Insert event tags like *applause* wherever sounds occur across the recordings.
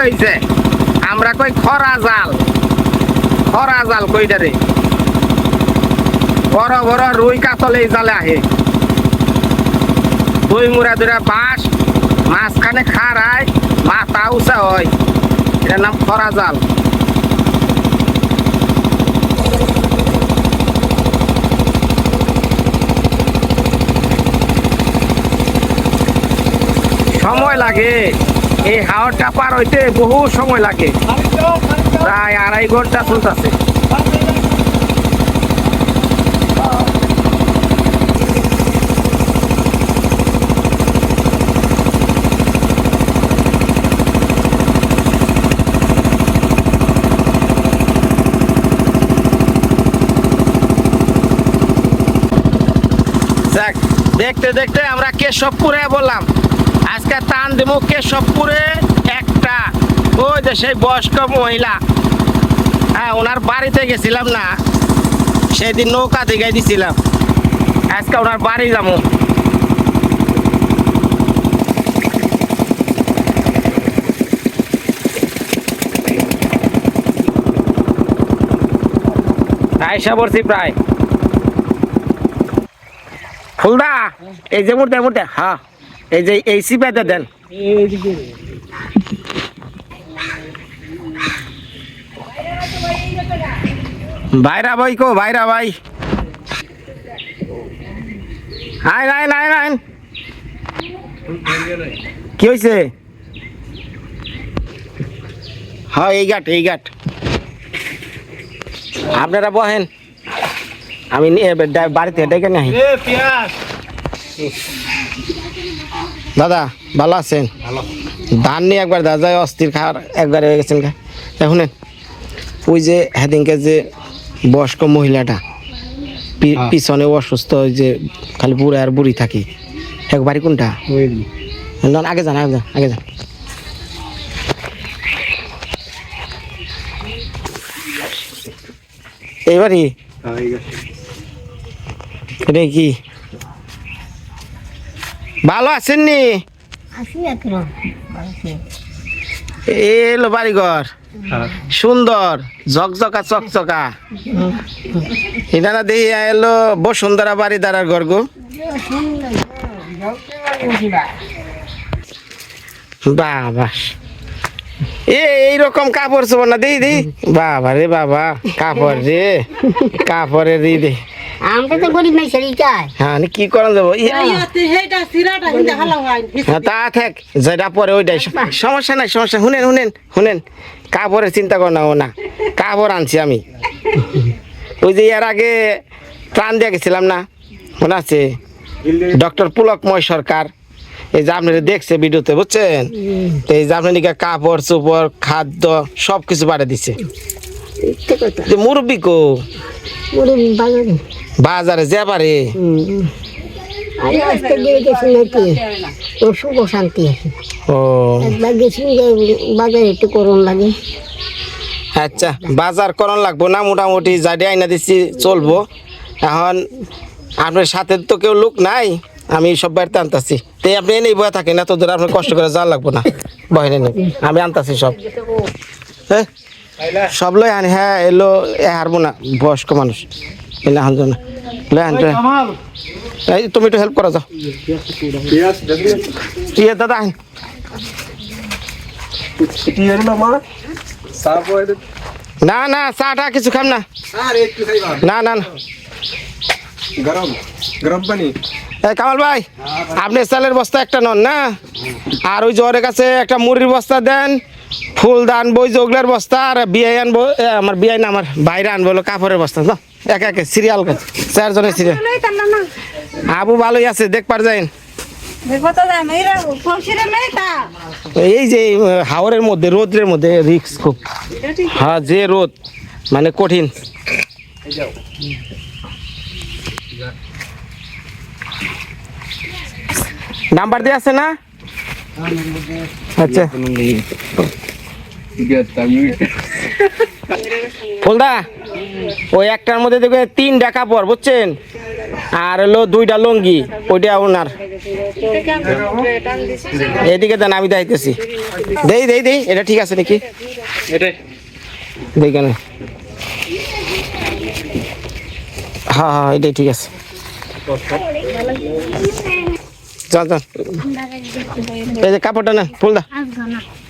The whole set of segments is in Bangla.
হয়েছে আমরা কই খরা জাল। খরা জাল কইটারে বড় বড় রুই কাতল এই জালে আহে। দুই মুড়া দুরা বাঁশ, মাঝখানে খাড়ায়, মাথা উঁচা হয়। এটার নাম খরা জাল। সময় লাগে। এই হাওয়াটা পার হইতে বহু সময় লাগে। প্রায় আড়াই ঘণ্টা চলতেছে দেখতে দেখতে আমরা কেশবপুরে বললাম। আজকে দেবো কেশবপুরে একটা। ওই যে সেই বয়স্ক মহিলা। হ্যাঁ ওনার বাড়িতে গেছিলাম না। সেদিন নৌকা দিকে দিছিলাম। আজকে ওনার বাড়ি যাব। আয়সা পড়ছি প্রায়। ফুলদা, এই যে মুর্দে মুর্দে হ্যাঁ এই যে এই সিপাইতে দেন। ভাইরা ভাই কো ভাইরা ভাই আইন আইন আইন আইন কি হয়েছে হ্যাঁ এই ঘাট এই ঘাট আপনারা বহেন আমি নিয়ে ডা- বাড়িতে ডেকে নিয়ে আসি। দাদা ভালো আছেন? ধান নিয়ে একবার দাদা অস্থির খাওয়ার একবার হয়ে গেছেন শুনেন ওই যে হেদিনকে যে বয়স্ক মহিলাটা হ্যাঁ। পিছনে অসুস্থ ওই যে খালি বুড়ে আর বুড়ি থাকি। এক বাড়ি কোনটা? আগে যান আগে যান আগে যান। এইবারই এটা কি? ভালো আছেন নি? এলো বাড়িঘর। সুন্দর ঝকঝকা চকচকা। এটা না দেখি এলো বসুন্ধরা বাড়ি দাঁড়ার ঘর গো। বাবা। এ এইরকম কাপড় চোপড় না দিই দিই। বাবা রে বাবা কাপড় রে কাপড়ে দিই দে আমরা তো গরিব নাই সেরিটাই হ্যাঁ নি কি করেন যাব ইয়া। হ্যাঁ, তা থাক যেটা পরে ওইটাই। সমস্যা নাই সমস্যা। শুনেন শুনেন শুনেন কাপড়ের চিন্তা কর না ও না। কাপড় আনছি আমি। ওই যে এর আগে প্রাণ দিয়ে গেছিলাম না? মনে আছে? ডক্টর পুলকময় সরকার। এই যে আপনারা দেখছে ভিডিওতে বুঝছেন? তো এই যে আপনার কাপড় চোপড় খাদ্য সব কিছু বাড়ে দিচ্ছে যে মুরব্বী কো? বাজারে। যে পারে আরে আজকে দিয়ে গেছি নাকি? ওর সুখ শান্তি। আছে ও। একবার গেছি বাজারে একটু করুন লাগে। আচ্ছা বাজার করন লাগবো না মোটামুটি যাডি আইনা দিচ্ছি চলবো। এখন আপনার সাথে তো কেউ লোক নাই আমি সব বাড়িতে আনতাছি। তো আপনি এনেই বয়ে থাকেন এত দূর আপনার কষ্ট করে যাওয়া লাগবো না। নেই আমি আনতাছি সব। হ্যাঁ সব লই আনি হ্যাঁ এলো, এ হারবো না, বয়স্ক মানুষ। এলে আনজো না লই আনতো এই, তুমি একটু হেল্প করা, যাও। ইয়ে দাদা আইন না না চাটা কিছু খাম না। না না না। গরম গরম পানি কামাল ভাই, আপনি চালের বস্তা একটা নন না? আর ওই জ্বরের কাছে একটা মুড়ির বস্তা দেন ফুল দান বই জগলার বস্তা আর বিয়ে আনব আমার বিয়ে না আমার বাইরে আনব হলো কাপড়ের বস্তা তো একে একে সিরিয়াল কাজ চারজনের সিরিয়াল। আবু ভালোই আছে দেখ পার যাইন এই যে হাওরের মধ্যে রোদ্রের মধ্যে রিক্স খুব। হ্যাঁ যে রোদ মানে কঠিন। নাম্বার দিয়ে আছে না? আচ্ছা। *laughs* ফুলদা ওই একটার মধ্যে দেখবেন তিনটা কাপড় বুঝছেন? আর হলো দুইটা লুঙ্গি ওইটা ওনার। এদিকে দেন আমি দেখাইতেছি। দেই দেই দেই এটা ঠিক আছে নাকি? দেই কেন? হ্যাঁ হ্যাঁ এটাই ঠিক আছে। যান যান এই যে কাপড়টা না ফুল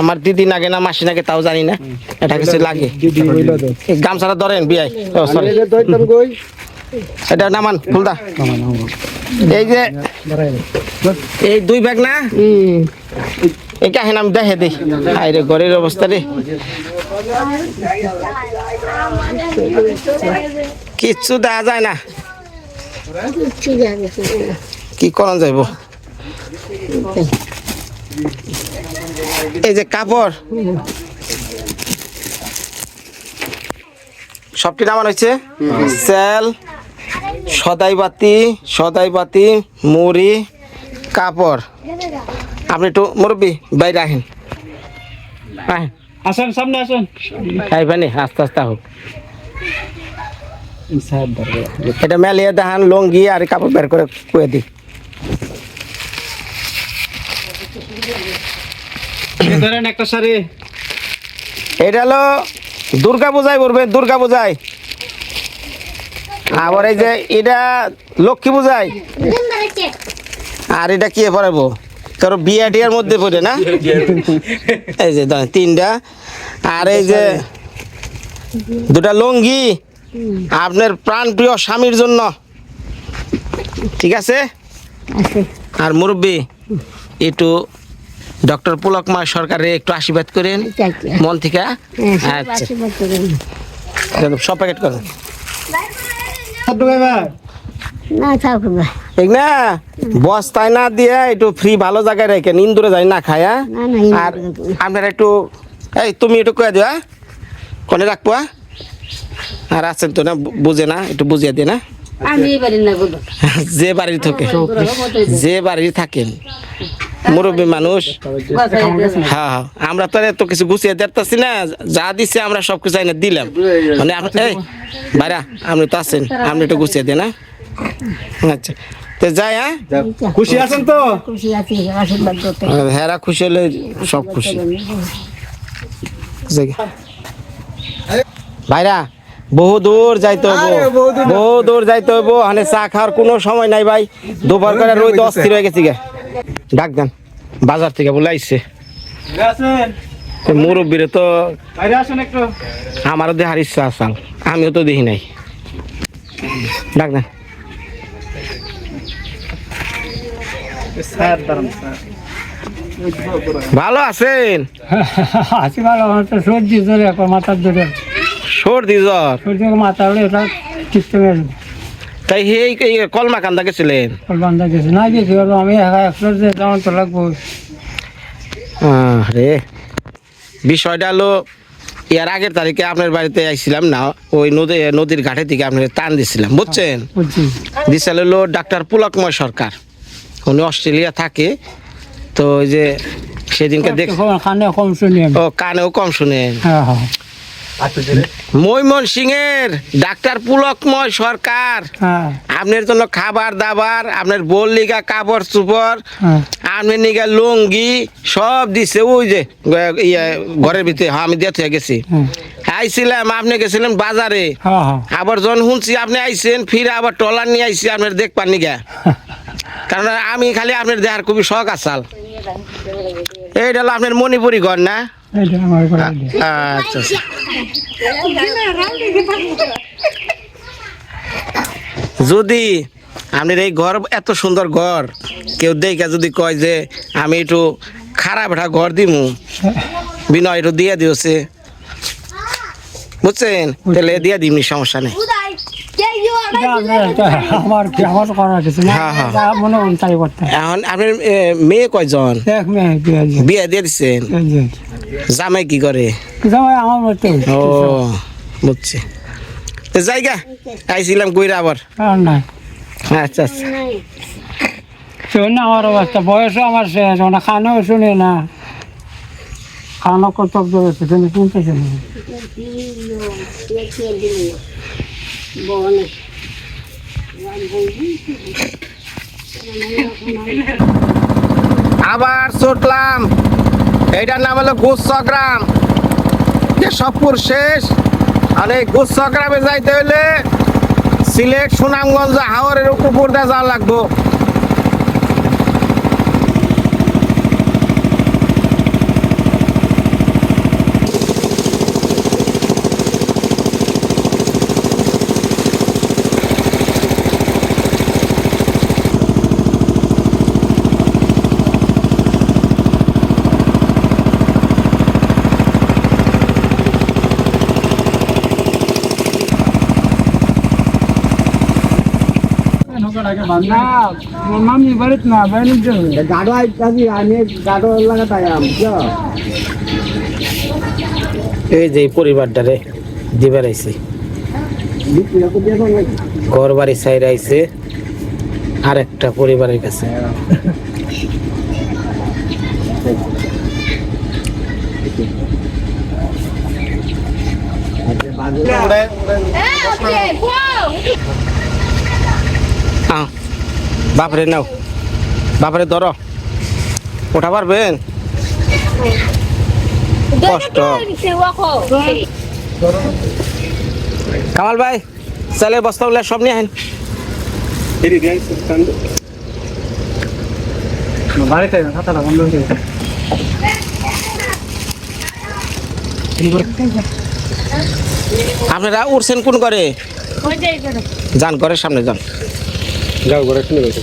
আমার দিদি নাগে না মাসি নাগে তাও জানি না। এটা কিছু লাগে। গামছাটা ধরেন বিয়াই। সরি এটা নামান ফুলদা। এই যে এই দুই ব্যাগ না? এই কাহিনী আমি দেখে দিই। আরে ঘরের অবস্থা রে। কিচ্ছু দেওয়া যায় না। কি করা যাইব? এই যে কাপড়। সবটি নামান হয়েছে? সেল সদাই বাতি সদাই বাতি মুড়ি কাপড়। আপনি একটু মুরব্বী বাইরে আহেন। আসেন সামনে আসেন। খাইবানি আস্তে আস্তে হোক এটা মেলিয়ে দেখান লঙ্গি আর কাপড় বের করে কুয়ে দিই। ধরেন একটা শাড়ি। এটা হলো দুর্গা পূজায় পড়বে, দুর্গা পূজায়। আবার এই যে এটা লক্ষ্মী পূজায়। আর এটা কি পড়াবো কারও বিয়া টিয়ার মধ্যে পড়ে না? এই যে তিনটা। আর এই যে দুটা লঙ্গি। আপনার প্রাণপ্রিয় স্বামীর জন্য। ঠিক আছে আছে? আর মুরব্বী, একটু ডক্টর পুলক মা সরকারে একটু আশীর্বাদ করেন। আচ্ছা। মন থেকে। হ্যাঁ আচ্ছা। সব প্যাকেট করেন না বস্তায় দিয়ে একটু ফ্রি ভালো জায়গায় রেখেন ইন্দুরে যাই না খায়া না না আর আপনারা একটু এই তুমি একটু কয়ে দিও কোনে রাখব হ্যাঁ? আর আছেন তো না বুঝে না একটু বুঝিয়ে দিয়ে না? *laughs* যে বাড়ির থাকে যে বাড়ির থাকেন। মুরব্বী মানুষ। হ্যাঁ হ্যাঁ। আমরা তো এত কিছু গুছিয়ে দেখতেছি না। যা দিছে আমরা সব কিছু আইনা দিলাম। মানে এই বাইরা আপনি তো আছেন। আপনি একটু গুছিয়ে দেন হ্যাঁ? আচ্ছা। তো যাই হ্যাঁ? খুশি আছেন তো? খুশি আছি আশীর্বাদ করতে। হেরা খুশি হলে সব খুশি। ভাইরা বহু দূর যাইতে হইব। বহু দূর যাইতে হইব। মানে চা খাওয়ার কোনো সময় নাই ভাই। দুবার করে রোদ অস্থির হয়ে গেছি গে ডাক দেন বাজার থেকে বলে আইসে মুরব্বীরে তো আমারও দেহার ইচ্ছা আসাল আমিও তো দেখি নাই। ডাক দেন। ভালো আছেন? আছি ভালো আমার তো সর্দি এখন মাথার ধরে সর্দি জ্বর? সর্দি মাথা হলে এটা তাই এই কলমা কান্দা গেছিলেন বান্ধা গেছে। না গেছি আমি একা একশো যে যেমন তো লাগবো। রে বিষয়টা হলো এর আগের তারিখে আপনার বাড়িতে আইছিলাম না ওই নদী নদীর ঘাটে থেকে আপনার টান দিছিলাম বুঝছেন? বুঝছি। দিছিল হলো ডাক্তার পুলকময় সরকার। উনি অস্ট্রেলিয়া থাকে তো ওই যে সেদিনকে দেখ খানে কম শুনি আমি ও কানেও কম শুনেন। হ্যাঁ হ্যাঁ। মৈমন সিংয়ের ডাক্তার পুলকময় সরকার। হ্যাঁ। আপনার জন্য খাবার দাবার আপনার বোল লিগা কাপড় চুপড় হ্যাঁ। আপনার নিগা লুঙ্গি সব দিছে। ওই যে ইয়ে, ঘরের ভিতরে হ্যাঁ, আমি দিয়ে গেছি। আইছিলাম আপনি গেছিলেন বাজারে। হ্যাঁ আবার যখন শুনছি আপনি আইছেন ফিরে আবার টলার নিয়ে আইছি আপনার দেখবার নিগা *laughs* কারণ আমি খালি আপনার দেহার খুবই শখ আসাল। এইটা হলো আপনার মণিপুরি ঘর না। আচ্ছা আচ্ছা। যদি আপনার এই ঘর এত সুন্দর ঘর কেউ দেখে যদি কয় যে আমি একটু খারাপ একটা ঘর দিমু বিনয় একটু দিয়ে দিয়েছে বুঝছেন তাহলে দিয়ে দিমনি সমস্যা নেই আমার আমার করার কিছু না হ্যাঁ, হ্যাঁ। মনে করতে। এখন আপনার এ, মেয়ে কয়জন? এক মেয়ে বিয়ে দিয়ে দিচ্ছেন জামাই কি করে? জামাই আমার মতো ও বুঝছি। জায়গা আইছিলাম কইরা আবার। নাই। আচ্ছা আচ্ছা। শোন আমার অবস্থা। বয়সও আমার শেষ ওনা খানাও শুনে না। খানা কত করেছে তুমি শুনতেছে না। আবার ছুটলাম। এইটার নাম হলো গুচ্ছগ্রাম। যে সবপুর শেষ। আর এই গুচ্ছগ্রামে যাইতে হলে সিলেট, সুনামগঞ্জ, হাওরের উপর দিয়ে যাওয়া লাগবো। না না আমি এই যে পরিবারটারে দিবার ঘর বাড়ি সাইড আইছে আর একটা পরিবারের কাছে। বাপরে নাও, বাপরে ধরো। ওঠা পারবেন কষ্ট। কামাল ভাই, চালের বস্তা বলে সব নিয়ে আহেন। আপনারা উঠছেন কোন করে যান করে সামনে যান। যাও ঘরে শুনে গেছে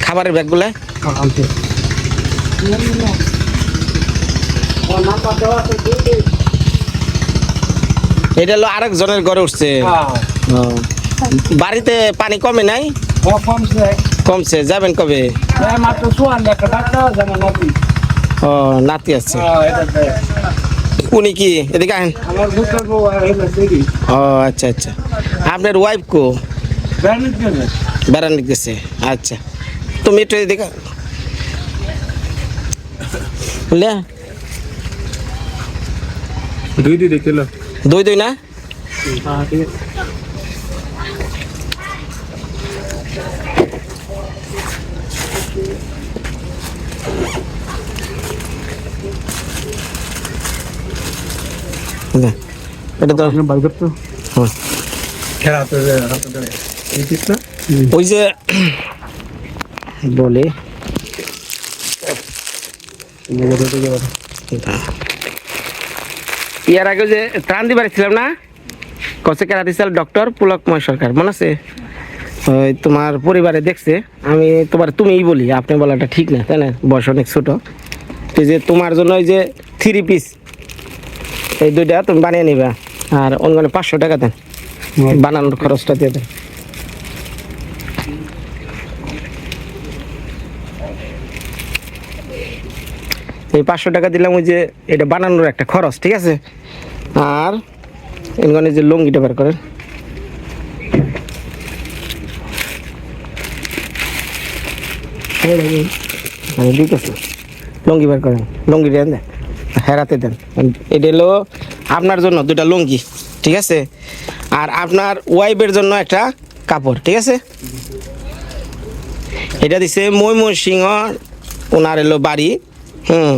খাবারের ব্যাগগুলা? এটা হলো আরেকজনের ঘরে উঠছে। ও। বাড়িতে পানি কমে নাই? কমছে। কমছে যাবেন কবে? মাত্র চুয়ান্ন একটা ডাক্তার জানা নাকি ও নাতি আছে। হ্যাঁ এটা দেখ। উনি কি? এদিকে আহেন। আমার দুটো বউ আর এটা সেরি ও আচ্ছা আচ্ছা। আপনার ওয়াইফ কো? ব্যান্ড গেছে। বেড়ান গেছে। আচ্ছা। তুমি একটু এদিকে বুঝলে দুই দুই দেখছিল দুই দুই না হ্যাঁ ঠিক আছে বুঝলে? এটা তো বার করতো না? ওই যে বলে। ইয়ার আগে যে ত্রাণ দিবার ছিলাম না কসে কেরা দিছিল ডক্টর পুলকময় সরকার মনে আছে? ওই তোমার পরিবারে দেখছে আমি তোমার তুমিই বলি আপনি বলাটা ঠিক না তাই না? বয়স অনেক ছোট। এই যে তোমার জন্য ওই যে থ্রি পিস এই দুইটা তুমি বানিয়ে নিবা। আর অন্য পাঁচশো টাকা দেন। বানানোর খরচটা দিয়ে দেন। এই পাঁচশো টাকা দিলাম ওই যে এটা বানানোর একটা খরচ ঠিক আছে? আর এখানে যে লুঙ্গিটা বের করেন। লুঙ্গি বের করেন। লুঙ্গি দেন দেন। হেরাতে দেন। এটা হলো আপনার জন্য দুটা লুঙ্গি ঠিক আছে? আর আপনার ওয়াইফের জন্য একটা কাপড় ঠিক আছে? এটা দিছে ময়মনসিংহ ওনার এলো বাড়ি হুম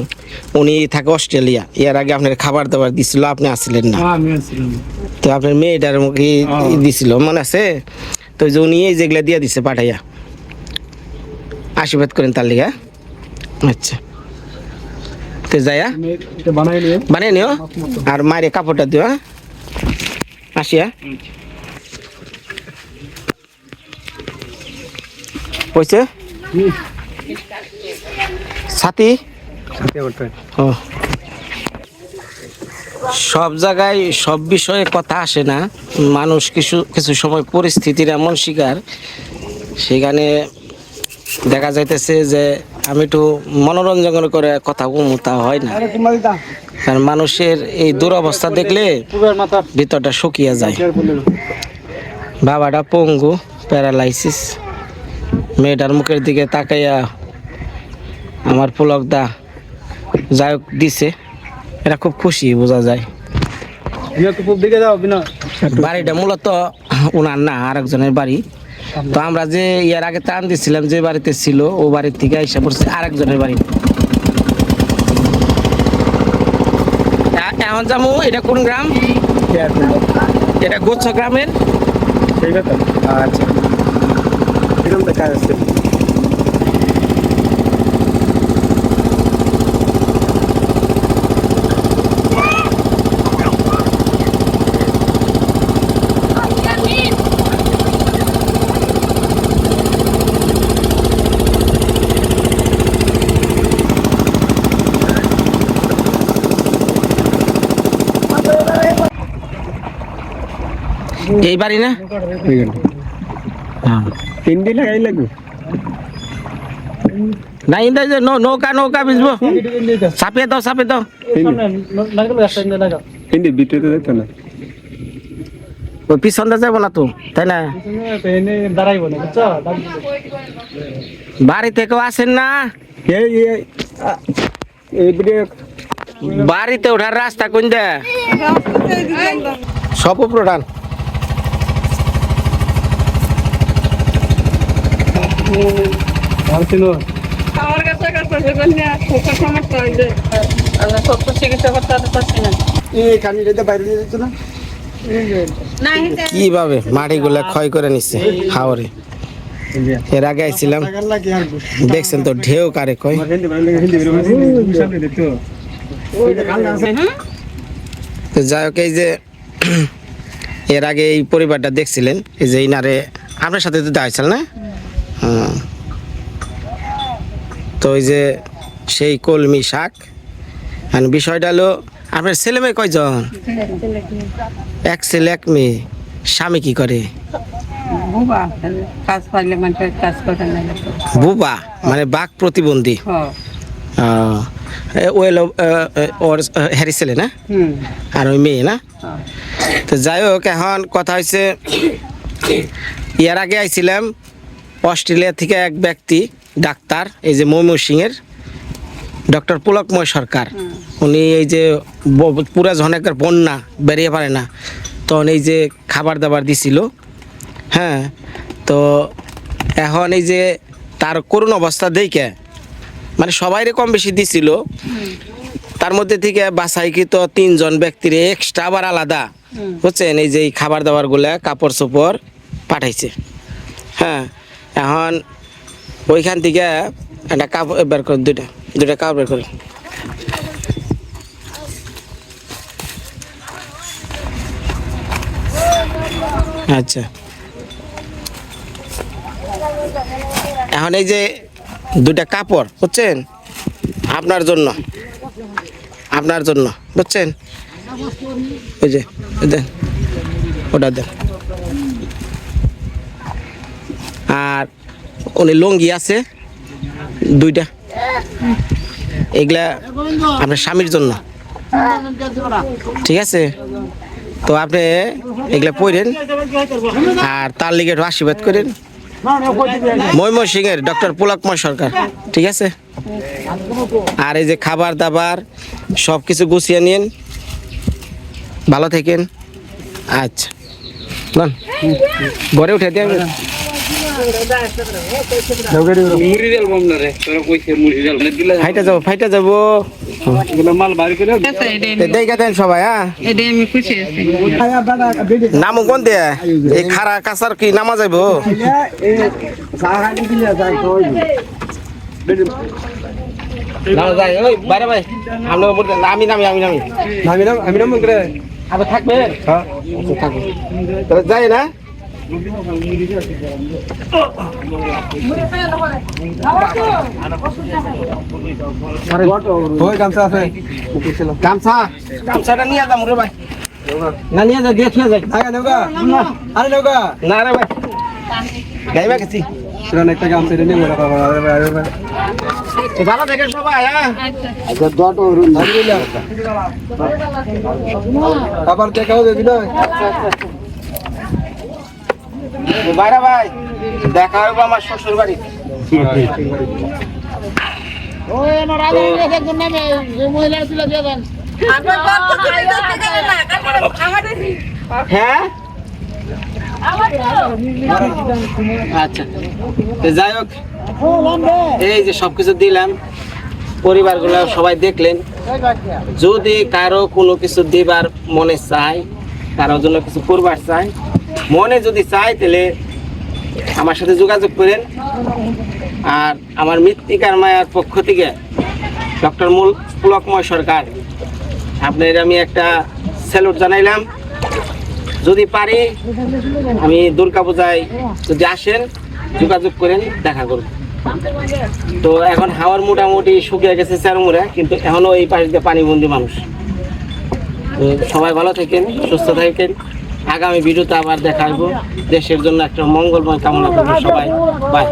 উনি থাকে অস্ট্রেলিয়া। এর আগে আপনার খাবার দাবার দিছিল আপনি আসলেন না। তো আপনার মেয়েটার মুখে দিছিল মনে আছে? তো যে উনি এই যেগুলা দিয়ে দিছে পাঠাইয়া। আশীর্বাদ করেন তার লিগা আচ্ছা। তো যাইয়া বানাই বানিয়ে নিও। আর মায়ের কাপড়টা দিও হ্যাঁ? আসিয়া পয়সে সাথী সাথে সব জায়গায় সব বিষয়ে কথা আসে না। মানুষ কিছু কিছু সময় পরিস্থিতির এমন শিকার। সেখানে দেখা যাইতেছে যে আমি একটু মনোরঞ্জন করে কথা বলব তা হয় না। কারণ মানুষের এই দুরবস্থা দেখলে ভিতরটা শুকিয়ে যায়। বাবাটা পঙ্গু প্যারালাইসিস। মেয়েটার মুখের দিকে তাকাইয়া আমার পুলক দা যাই হোক দিছে। এটা খুব খুশি বোঝা যায়। বাড়িটা মূলত ওনার না আরেকজনের বাড়ি। তো আমরা যে ইয়ার আগে টান দিছিলাম যে বাড়িতে ছিল, ও বাড়ির থেকে এসে পড়ছে আরেকজনের বাড়ি। এখন যাব, এটা কোন গ্রাম? এটা গোচ্ছ গ্রামের ঠিক আছে। আচ্ছা। এই বাড়ি না? তিনটি লাগাই লাগবে না, ইন্দা যে নৌকা নৌকা বুঝব চাপিয়ে দাও চাপিয়ে দাও। তিনটি ভিতরে দেখতো না ওই পিছনটা যাব না তো, তাই না? দাঁড়াইব না বাড়ি থেকেও আসেন না? বাড়িতে ওঠার রাস্তা কোন দে সব প্রধান। আমার কাছে কাছে সেখানে খুব সমস্যা হয় যে আমরা সত্য চিকিৎসা করতে পারছি না। এই কানিটা বাইরে দিয়ে দিত না? না কীভাবে? মাটিগুলা ক্ষয় করে নিচ্ছে হাওরে। এর আগে আইছিলাম। দেখছেন তো ঢেউ কারে কয়। তো যাই হোক এই যে এর আগে এই পরিবারটা দেখছিলেন এই যে ইনারে আপনার সাথে তো দেখা না হুম। তো ওই যে সেই কলমি শাক। আর বিষয়টা হলো আপনার ছেলে মেয়ে কয়জন? এক ছেলে এক মেয়ে। স্বামী কি করে? বুবা মানে বাঘ প্রতিবন্ধী। আহ, এ, ও এলো আহ, আহ, ওর হ্যারি ছেলে না? আর ওই মেয়ে না? তো যাই হোক এখন কথা হয়েছে ইয়ার আগে আইছিলাম অস্ট্রেলিয়া থেকে এক ব্যক্তি ডাক্তার এই যে ময়মনসিংহের ডক্টর পুলকময় সরকার। উনি এই যে পুরা ঝনেকের বন্যা বেরিয়ে পারে না। তখন এই যে খাবার দাবার দিছিল। হ্যাঁ তো এখন এই যে তার করুণ অবস্থা দেখে মানে সবাইরে কম বেশি দিছিল। তার মধ্যে থেকে বাছাইকৃত তিনজন ব্যক্তির এক্সট্রা আবার আলাদা। বুঝছেন? এই যে এই খাবার দাবারগুলা কাপড় চোপড় পাঠাইছে। হ্যাঁ এখন ওইখান থেকে একটা কাপড় বের করে, দুইটা দুইটা কাপড় বের করে। আচ্ছা। এখন এই যে দুটা কাপড়, বুঝছেন? আপনার জন্য। আপনার জন্য, বুঝছেন? ওই যে দেন, ওটা দেন। আর উনি লঙ্গি আছে, দুইটা। এগুলা আপনার স্বামীর জন্য। ঠিক আছে? তো আপনি এগুলা পড়েন, আর তার লিগে একটু আশীর্বাদ করেন। ময়মন সিংয়ের ডক্টর পুলকময় সরকার, ঠিক আছে? আর এই যে খাবার দাবার সব কিছু গুছিয়ে নিন। ভালো থাকেন। আচ্ছা। ঘরে উঠে দিয়ে ফাইটা যাব ফাইটা যাব মাল বাইরে করে দেখা দেন সবাই হ্যাঁ এটাই আমি খুশি আছি নাম কোন দিয়ে এই নামা আমি নামি নামি আমি না আমি না মন করে আবার থাকবে হ্যাঁ আচ্ছা যাই না গামছা গামছাটা নিয়ে যাম রে ভাই। না নিয়ে যা দিয়ে যাই আগে নেওগা আরে নেওগা না রে ভাই। গাইবা গেছি সেখানে একটা গামছা নিয়ে আরে ভাই আরে ভাই। তো ভালো দেখে সবাই হ্যাঁ? আচ্ছা দট অরুণ ধরে। আবার কে কাও দিবি না। তো বাইরা ভাই দেখা হবে আমার শ্বশুর বাড়ি। হ্যাঁ? আচ্ছা যাই হোক এই যে সবকিছু দিলাম পরিবারগুলো সবাই দেখলেন। যদি কারও কোনো কিছু দিবার মনে চায় কারও জন্য কিছু করবার চায় মনে যদি চায় তাহলে আমার সাথে যোগাযোগ করেন। আর আমার মৃত্তিকার মায়ার পক্ষ থেকে ডক্টর মূল পুলকময় সরকার আপনার আমি একটা স্যালুট জানাইলাম। যদি পারি, আমি দুর্গা পূজায় যদি আসেন, যোগাযোগ করেন, দেখা করব। তো এখন হাওয়ার মোটামুটি শুকিয়ে গেছে চারমুড়া কিন্তু এখনও এই পাশ দিয়ে পানিবন্দি মানুষ। তো সবাই ভালো থাকেন, সুস্থ থাকেন। আগামী ভিডিওতে আবার দেখা আসব দেশের জন্য একটা মঙ্গলময় কামনা করব সবাই। বাই।